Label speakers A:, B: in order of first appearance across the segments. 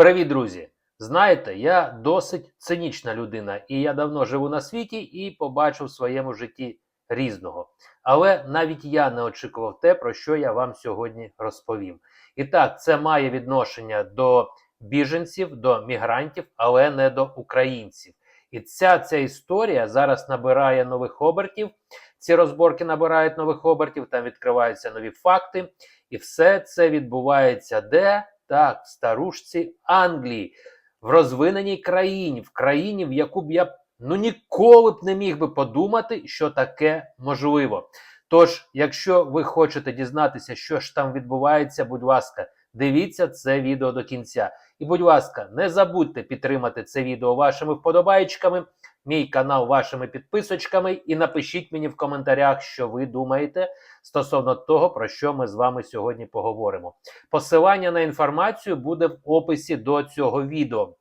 A: Привіт, друзі! Знаєте, я досить цинічна людина, і я давно живу на світі і побачив в своєму житті різного. Але навіть я не очікував те, про що я вам сьогодні розповім. І так, це має відношення до біженців, до мігрантів, але не до українців. І ця, ця історія зараз набирає нових обертів. Ці розборки набирають нових обертів, там відкриваються нові факти. І все це відбувається де? Так, старушці Англії, в розвиненій країні, в країні, в яку б я ну ніколи б не міг би подумати, що таке можливо. Тож, якщо ви хочете дізнатися, що ж там відбувається, будь ласка, дивіться це відео до кінця. І, будь ласка, не забудьте підтримати це відео вашими вподобайками, мій канал вашими підписочками, і напишіть мені в коментарях, що ви думаєте стосовно того, про що ми з вами сьогодні поговоримо. Посилання на інформацію буде в описі до цього відео.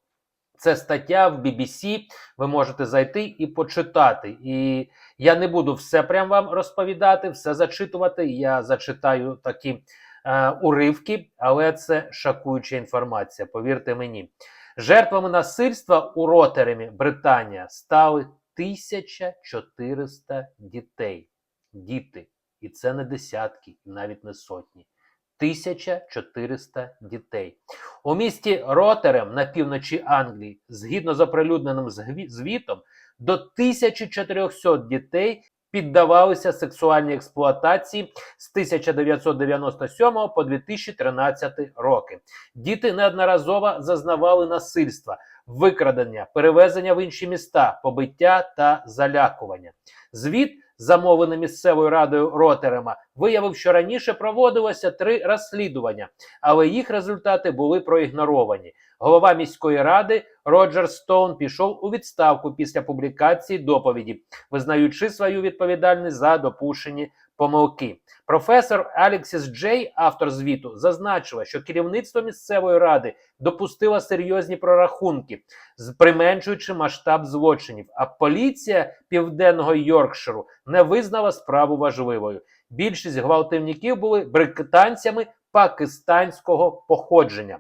A: Це стаття в BBC, ви можете зайти і почитати. І я не буду все прям вам розповідати, все зачитувати. Я зачитаю такі е, уривки, але це шокуюча інформація, повірте мені. Жертвами насильства у Ротеремі, Британія, стали 1400 дітей. Діти. І це не десятки, і навіть не сотні. 1400 дітей. У місті Ротерем на півночі Англії, згідно з оприлюдненим звітом, до 1400 дітей піддавалися сексуальній експлуатації з 1997 по 2013 роки. Діти неодноразово зазнавали насильства, викрадення, перевезення в інші міста, побиття та залякування. Звіт, замовлений місцевою радою Ротерема, виявив, що раніше проводилося три розслідування, але їх результати були проігноровані. Голова міської ради Роджер Стоун пішов у відставку після публікації доповіді, визнаючи свою відповідальність за допущені помилки. Професор Алексіс Джей, автор звіту, зазначила, що керівництво місцевої ради допустило серйозні прорахунки, применшуючи масштаб злочинів. А поліція південного Йоркширу не визнала справу важливою. Більшість гвалтівників були британцями пакистанського походження.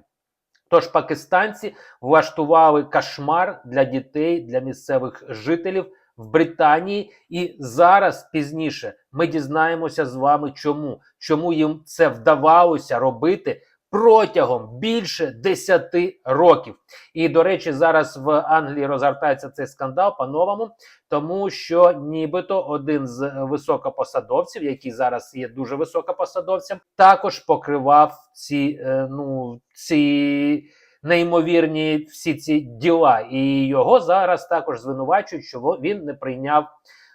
A: Тож пакистанці влаштували кошмар для дітей, для місцевих жителів в Британії, і зараз пізніше ми дізнаємося з вами, чому, чому їм це вдавалося робити протягом більше 10 років. І до речі, зараз в Англії розгортається цей скандал по-новому, тому що нібито один з високопосадовців, який зараз є дуже високопосадовцем, також покривав ці, е, ну, ці неймовірні всі ці діла. І його зараз також звинувачують, що він не прийняв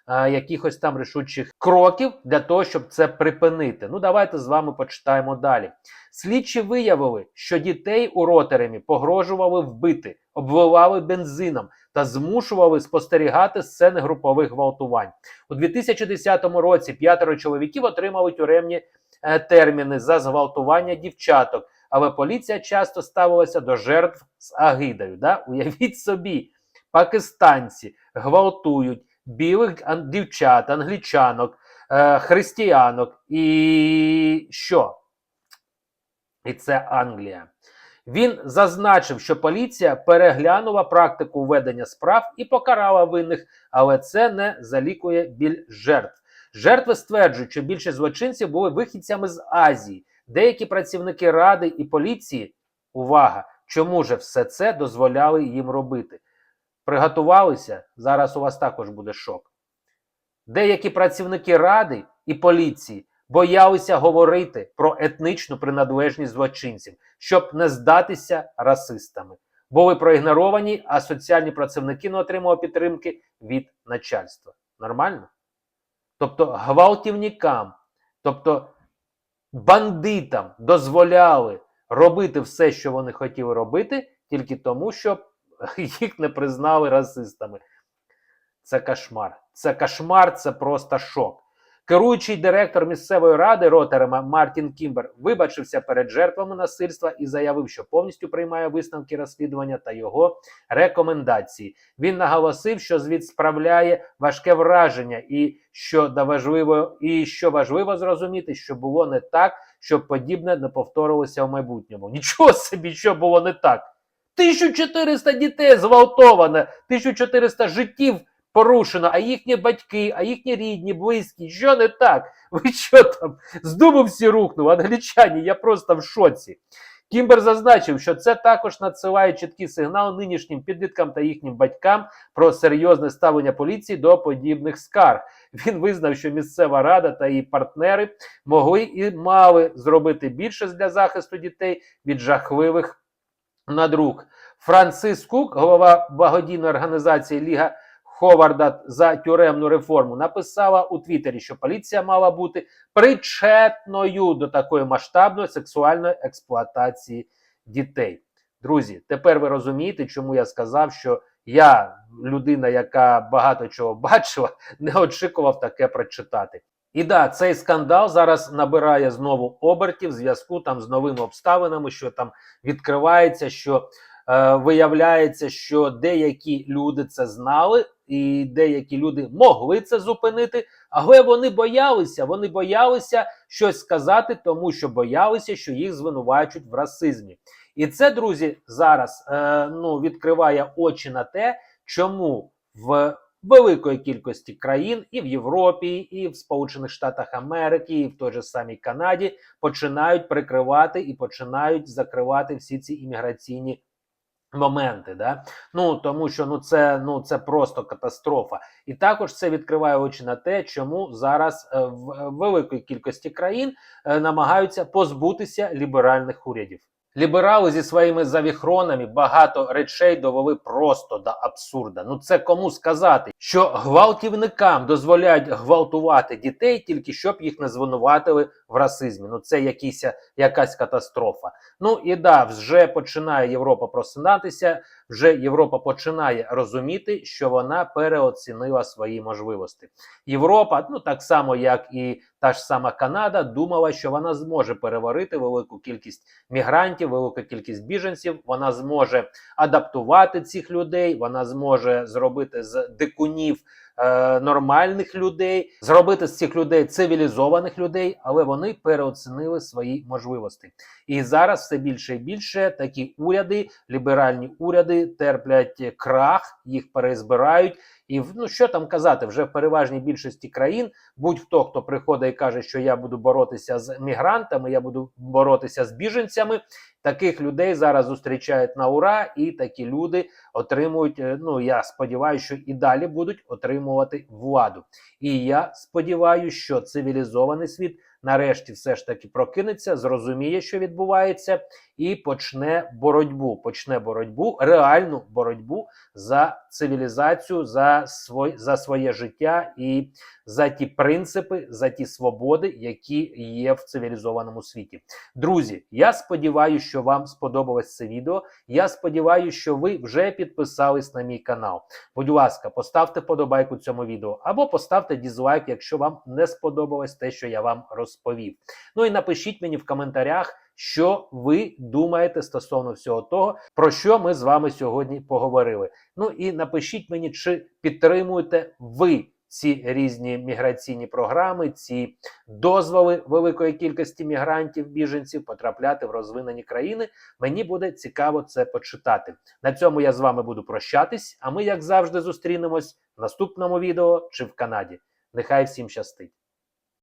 A: е, якихось там рішучих кроків для того, щоб це припинити. Ну, давайте з вами почитаємо далі. Слідчі виявили, що дітей у Ротеремі погрожували вбити, обвивали бензином та змушували спостерігати сцени групових гвалтувань. У 2010 році п'ятеро чоловіків отримали тюремні е, терміни за зґвалтування дівчаток, але поліція часто ставилася до жертв з агидою. Да? Уявіть собі, пакистанці гвалтують білих дівчат, англічанок, е, християнок і що? І це Англія. Він зазначив, що поліція переглянула практику ведення справ і покарала винних, але це не залікує біль жертв. Жертви стверджують, що більшість злочинців були вихідцями з Азії. Деякі працівники ради і поліції, увага, чому же все це дозволяли їм робити? Приготувалися? Зараз у вас також буде шок. Деякі працівники ради і поліції боялися говорити про етнічну приналежність злочинців, щоб не здатися расистами. Були проігноровані, а соціальні працівники не отримали підтримки від начальства. Нормально? Тобто гвалтівникам, тобто бандитам дозволяли робити все, що вони хотіли робити, тільки тому, що їх не признали расистами. Це кошмар. Це кошмар, це просто шок. Керуючий директор місцевої ради Ротерема Мартін Кімбер вибачився перед жертвами насильства і заявив, що повністю приймає висновки розслідування та його рекомендації. Він наголосив, що звіт справляє важке враження, і що важливо, і що важливо зрозуміти, що було не так, щоб подібне не повторилося в майбутньому. Нічого собі, що було не так. 1400 дітей зґвалтовано, 1400 життів порушено, а їхні батьки, а їхні рідні, близькі, що не так? Ви що там? З дубу всі рухнули, англічані, я просто в шоці. Кімбер зазначив, що це також надсилає чіткий сигнал нинішнім підліткам та їхнім батькам про серйозне ставлення поліції до подібних скарг. Він визнав, що місцева рада та її партнери могли і мали зробити більше для захисту дітей від жахливих надруг. Францис Кук, голова благодійної організації Ліга Ховарда за тюремну реформу, написала у Твіттері, що поліція мала бути причетною до такої масштабної сексуальної експлуатації дітей. Друзі, тепер ви розумієте, чому я сказав, що я, людина, яка багато чого бачила, не очікував таке прочитати. І да, цей скандал зараз набирає знову обертів зв'язку там з новими обставинами, що там відкривається, що е, виявляється, що деякі люди це знали, і деякі люди могли це зупинити, але вони боялися. Вони боялися щось сказати, тому що боялися, що їх звинувачують в расизмі. І це, друзі, зараз е, ну, відкриває очі на те, чому в великої кількості країн і в Європі, і в Сполучених Штатах Америки, і в той же самій Канаді починають прикривати і починають закривати всі ці імміграційні моменти. Да? Ну тому що ну це ну це просто катастрофа. І також це відкриває очі на те, чому зараз е, в е, великої кількості країн е, намагаються позбутися ліберальних урядів. Ліберали зі своїми завіхронами багато речей довели просто до абсурда. Ну це кому сказати, що гвалтівникам дозволяють гвалтувати дітей тільки щоб їх не звинуватили в расизмі. Ну це якісь, якась катастрофа. Ну і да, вже починає Європа просинатися. Вже Європа починає розуміти, що вона переоцінила свої можливості. Європа, ну так само як і та ж сама Канада, думала, що вона зможе переварити велику кількість мігрантів, велику кількість біженців. Вона зможе адаптувати цих людей, вона зможе зробити з дикунів. Е, Нормальних людей зробити з цих людей цивілізованих людей, але вони переоцінили свої можливості. І зараз все більше і більше такі уряди, ліберальні уряди, терплять крах, їх перезбирають. І ну що там казати, вже в переважній більшості країн будь-хто, хто приходить і каже, що я буду боротися з мігрантами, я буду боротися з біженцями. Таких людей зараз зустрічають на ура, і такі люди отримують. е, Ну я сподіваюся, що і далі будуть отримувати владу. І я сподіваюся, що цивілізований світ нарешті все ж таки прокинеться, зрозуміє, що відбувається, і почне боротьбу. Почне боротьбу, реальну боротьбу за цивілізацію, за свой, за своє життя і за ті принципи, за ті свободи, які є в цивілізованому світі. Друзі, я сподіваюся, що вам сподобалось це відео. Я сподіваюся, що ви вже підписались на мій канал. Будь ласка, поставте подобайку цьому відео або поставте дізлайк, якщо вам не сподобалось те, що я вам розповів. Ну і напишіть мені в коментарях, що ви думаєте стосовно всього того, про що ми з вами сьогодні поговорили. Ну і напишіть мені, чи підтримуєте ви. Ці різні міграційні програми, ці дозволи великої кількості мігрантів, біженців потрапляти в розвинені країни. Мені буде цікаво це почитати. На цьому я з вами буду прощатись. А ми, як завжди, зустрінемось в наступному відео чи в Канаді. Нехай всім щастить!